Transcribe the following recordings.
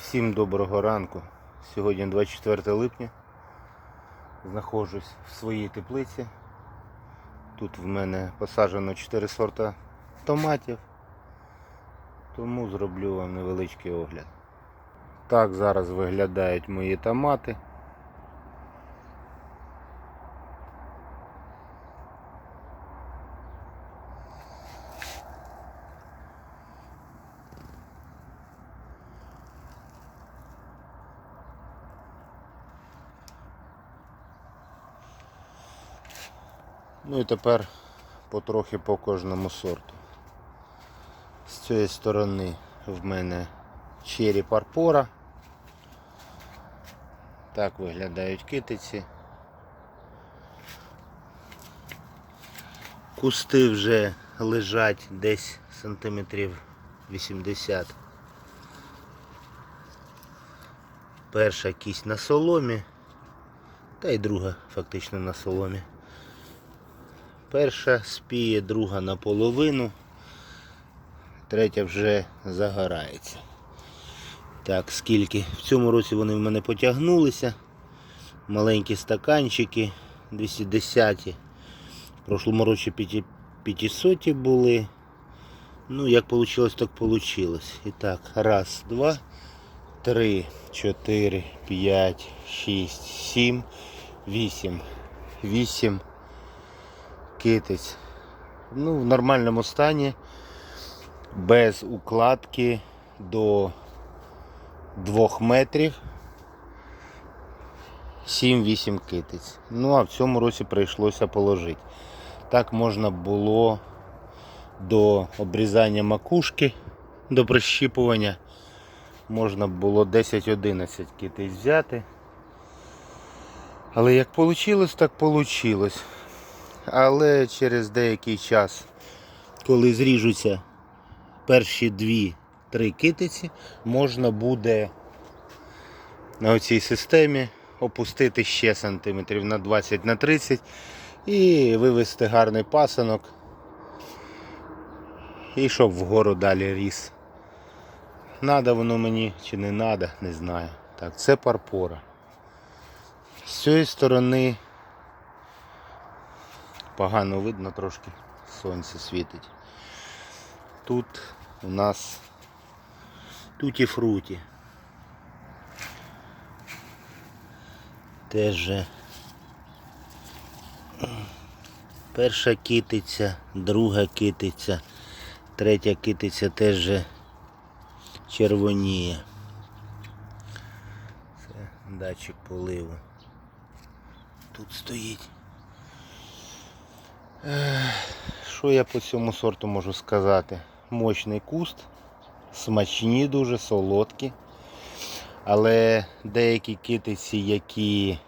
Всім доброго ранку. Сьогодні 24 липня. Знаходжусь в своїй теплиці. Тут в мене посаджено 4 сорта томатів. Тому зроблю вам невеличкий огляд. Так зараз виглядають мої томати. Ну і тепер потрохи по кожному сорту. З цієї сторони в мене чері парпора. Так виглядають китиці. Кусти вже лежать десь сантиметрів 80. Перша кість на соломі, та й друга фактично на соломі. Перша спіє, друга наполовину, третя вже загорається. Так, скільки? В цьому році вони в мене потягнулися. Маленькі стаканчики 210. В прошлому році 500 були. Ну, як вийшло, так вийшло. І так, раз, два, три, чотири, п'ять, шість, сім, вісім. Вісім китиць. Ну, в нормальному стані, без укладки до 2 метрів. 7-8 китиць. Ну а в цьому році прийшлося положити. Так можна було до обрізання макушки, до прищіпування. Можна було 10-11 китиць взяти. Але як вийшло, так вийшло. Але через деякий час, коли зріжуться перші дві-три китиці, можна буде на оцій системі опустити ще сантиметрів на 20 на 30 і вивести гарний пасанок. І щоб вгору далі ріс. Надо воно мені чи не надо, не знаю. Так, це парпора. З цієї сторони погано видно трошки, сонце світить. Тут у нас туті фруті. Теж перша китиця, друга китиця, третя китиця теж червоніє. Це датчик поливу. Тут стоїть. Що я по цьому сорту можу сказати? Мощний куст, смачні дуже, солодкі. Але деякі китиці, які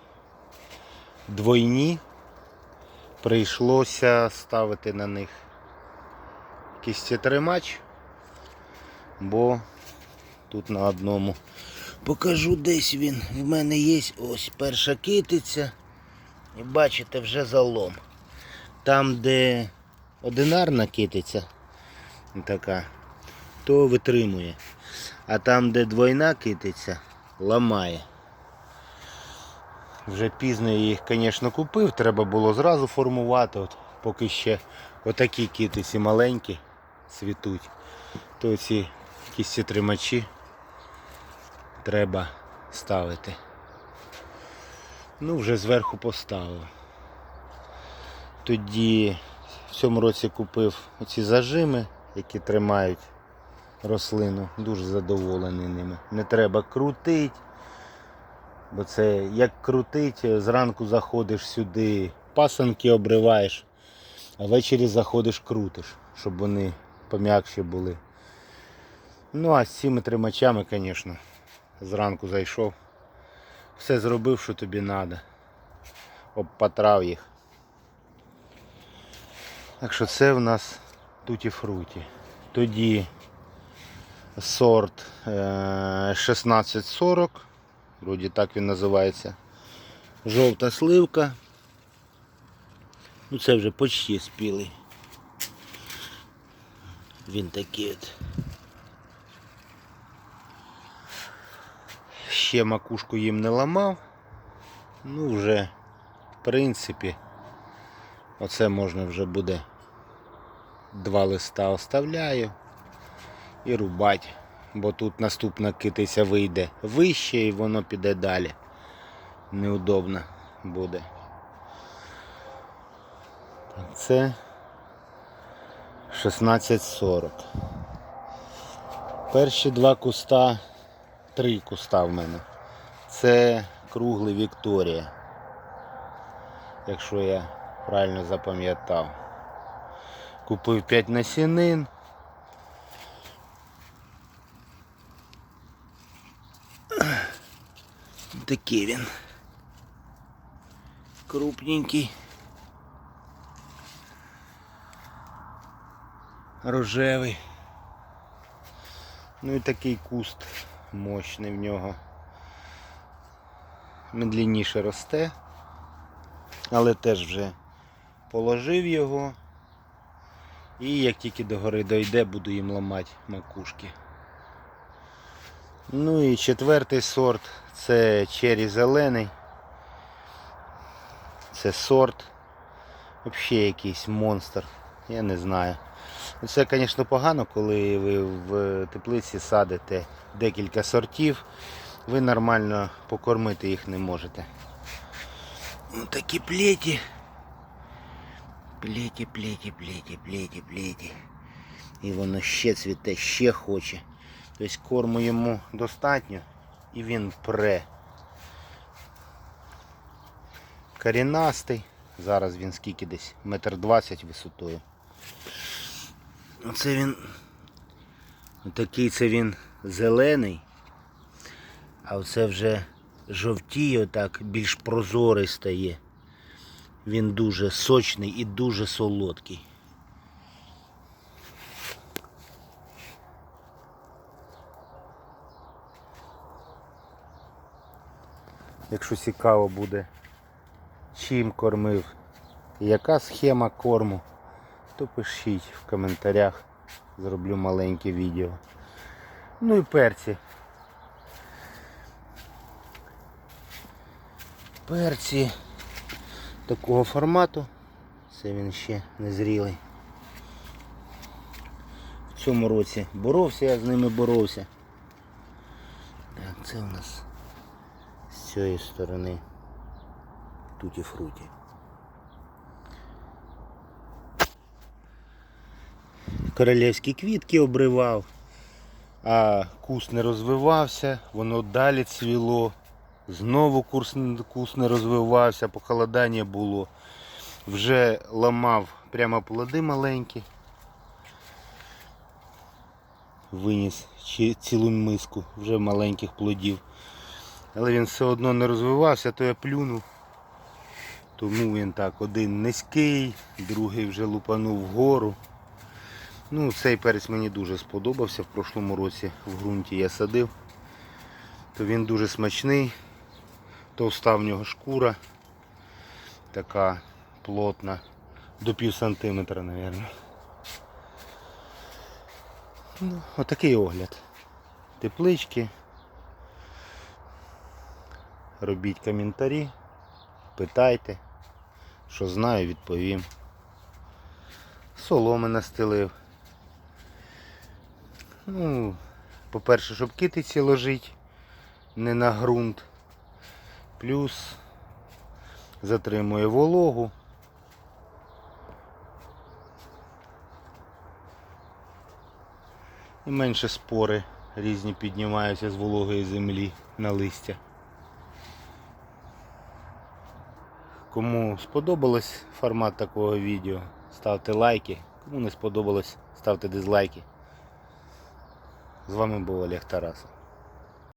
двойні, прийшлося ставити на них кістєтримач, бо тут на одному покажу десь він. В мене є ось перша китиця. І бачите, вже залом. Там, де одинарна китиця така, то витримує. А там, де двойна китиця, ламає. Вже пізно я їх, звісно, купив, треба було зразу формувати, От, поки ще отакі китиці маленькі цвітуть, то ці кісті тримачі треба ставити. Ну, вже зверху поставив. Тоді в цьому році купив оці зажими, які тримають рослину. Дуже задоволений ними. Не треба крутити. Бо це як крутить, зранку заходиш сюди, пасанки обриваєш, а ввечері заходиш, крутиш, щоб вони пом'якші були. Ну а з цими тримачами, звісно, зранку зайшов. Все зробив, що тобі треба. Обпатрав їх. Так що це в нас туті фруті. Тоді сорт е, 1640, вроді так він називається. Жовта сливка. Ну це вже почти спілий. Він такий от. ще макушку їм не ламав. Ну вже, в принципі, оце можна вже буде два листа оставляю і рубати. Бо тут наступна китиця вийде вище і воно піде далі. Неудобно буде. Це 16.40. Перші два куста, три куста в мене. Це круглий Вікторія. Якщо я правильно запам'ятав. Купив 5 насінин. Такий він. Крупненький. Рожевий. Ну і такий куст мощний в нього. Медленніше росте, але теж вже положив його. І як тільки до гори дойде, буду їм ламати макушки. Ну і четвертий сорт це чері зелений. Це сорт. Взагалі якийсь монстр. Я не знаю. Це, звісно, погано, коли ви в теплиці садите декілька сортів, ви нормально покормити їх не можете. Ну такі плеті. Плеті, плеті, плеті, плеті, плеті. І воно ще цвіте, ще хоче. Тобто корму йому достатньо і він пре. Корінастий. Зараз він скільки десь? Метр двадцять висотою. Оце він. Такий це він зелений. А оце вже жовтіє, так більш прозорий стає. Він дуже сочний і дуже солодкий. Якщо цікаво буде, чим кормив і яка схема корму, то пишіть в коментарях, зроблю маленьке відео. Ну і перці. Перці такого формату. Це він ще не зрілий. В цьому році боровся, я з ними боровся. Так, це у нас з цієї сторони туті фруті. Королівські квітки обривав, а куст не розвивався, воно далі цвіло. Знову курс, куст не розвивався, похолодання було. Вже ламав прямо плоди маленькі. Виніс цілу миску вже маленьких плодів. Але він все одно не розвивався, то я плюнув. Тому він так один низький, другий вже лупанув вгору. Ну, цей перець мені дуже сподобався. В прошлому році в ґрунті я садив. То він дуже смачний. Товста в нього шкура. Така плотна. До пів сантиметра, мабуть. Ну, отакий огляд. Теплички. Робіть коментарі, питайте, що знаю, відповім. Соломи настелив. Ну, по-перше, щоб китиці ложить не на ґрунт. Плюс затримує вологу. І менше спори різні піднімаються з вологої землі на листя. Кому сподобалось формат такого відео, ставте лайки. Кому не сподобалось, ставте дизлайки. З вами був Олег Тарасов.